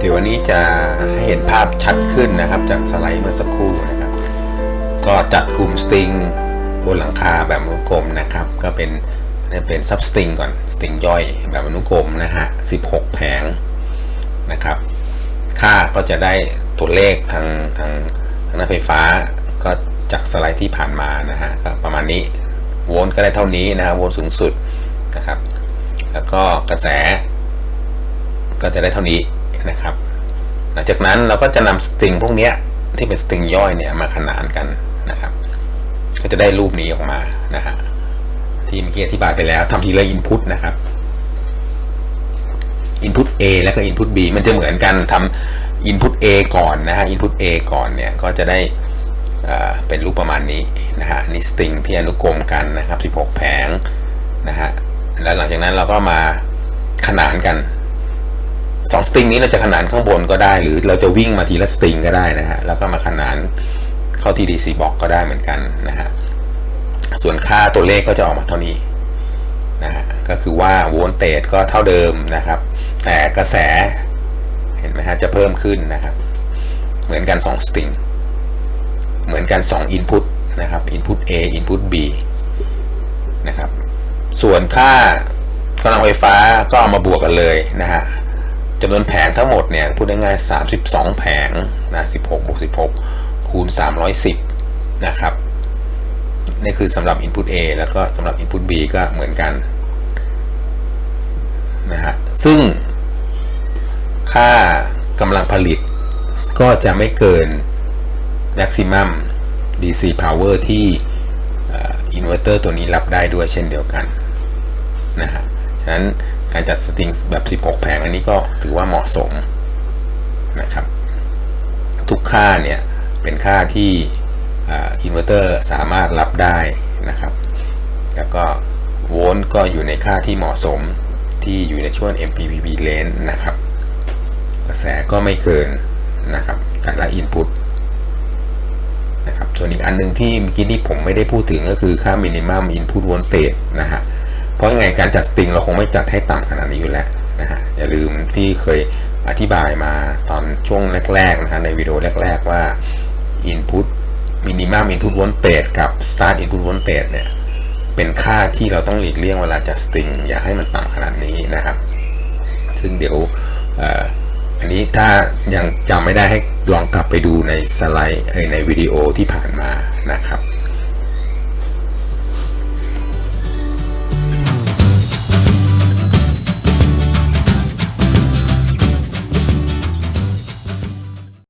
เดี๋ยววันนี้จะให้เห็นภาพชัดขึ้นนะครับ จากสไลด์เมื่อสักครู่นะครับ ก็จัดกลุ่มสตริงบนหลังคาแบบอนุกรมนะครับ ก็เป็นเป็นซับสตริงก่อนสตริงย่อยแบบอนุกรมนะฮะ16 แผงนะครับ ค่าก็จะได้ตัวเลขทางทางทางหน้าไฟฟ้าก็จากสไลด์ที่ผ่านมานะฮะก็ประมาณนี้โวลต์ก็ได้เท่านี้นะฮะโวลต์สูงสุดนะครับ แล้วก็กระแสก็จะได้เท่านี้ นะครับ หลังจากนั้นเราก็จะนำสตริงพวกนี้ที่เป็นสตริงย่อยเนี่ยมาขนานกันนะครับ ก็จะได้รูปนี้ออกมานะฮะที่เมื่อกี้อธิบายไปแล้วทำทีละอินพุตนะครับ input A แล้วก็ input B มันจะเหมือนกันทำ input A ก่อนนะฮะ input A ก่อนเนี่ยก็จะได้อ่อเป็นรูปประมาณนี้นะฮะนี่สตริงที่อนุกรมกันนะครับ 16 แผงนะฮะแล้วหลังจากนั้นเราก็มาขนานกัน สองสตริงนี้เราจะขนานข้างบนก็ได้ หรือเราจะวิ่งมาทีละสตริงก็ได้นะฮะแล้วก็มาขนานเข้าที่ DC box ก็ได้เหมือนกันนะฮะส่วนค่าตัวเลขก็จะออกมาเท่านี้นะฮะก็คือว่าโวลเตจก็เท่าเดิมนะครับ แต่กระแสเห็นไหมฮะจะเพิ่มขึ้นนะครับ เหมือนกัน 2 สตริง เหมือนกัน 2 Input นะครับ Input A Input B นะครับ ส่วนค่ากำลังไฟฟ้าก็เอามาบวกกันเลยนะฮะ จำนวนแผงทั้งหมดเนี่ยพูดง่ายๆ32 แผงนะ16บวก16 คูณ 310 นะครับ นี่คือสำหรับ Input A แล้วก็สำหรับ Input B ก็เหมือนกันนะฮะซึ่งค่ากำลังผลิตก็จะไม่เกิน maximum DC power ที่อินเวอร์เตอร์ตัวนี้รับได้ด้วยเช่นเดียวกันนะฮะฉะนั้น การจัดสตริงแบบ 16 แผงอันนี้ก็ถือว่าเหมาะสมนะครับ ทุกค่าเนี่ย เป็นค่าที่อินเวอร์เตอร์สามารถรับได้นะครับ แล้วก็โวลต์ก็อยู่ในค่าที่เหมาะสมที่อยู่ในช่วง MPPT range นะครับ กระแสก็ไม่เกินนะครับแต่ละ input นะครับส่วนอีกอันหนึ่งที่เมื่อกี้ที่ผมไม่ได้พูดถึงก็คือค่า minimum input voltage นะฮะ เพราะยังไงการจัดสตริงเราคงไม่จัดให้ต่ำขนาดนี้อยู่แล้วนะฮะอย่าลืมที่เคยอธิบายมาตอนช่วงแรกๆนะฮะในวิดีโอแรก ๆว่า input minimum input voltage กับ start input voltage เนี่ยเป็นค่าที่เราต้องหลีกเลี่ยงเวลาจัดสตริงอย่าให้มันต่ำขนาดนี้นะครับ ซึ่งเดี๋ยวอันนี้ถ้ายังจำไม่ได้ให้ลองกลับไปดูในสไลด์ในวิดีโอที่ผ่านมานะครับ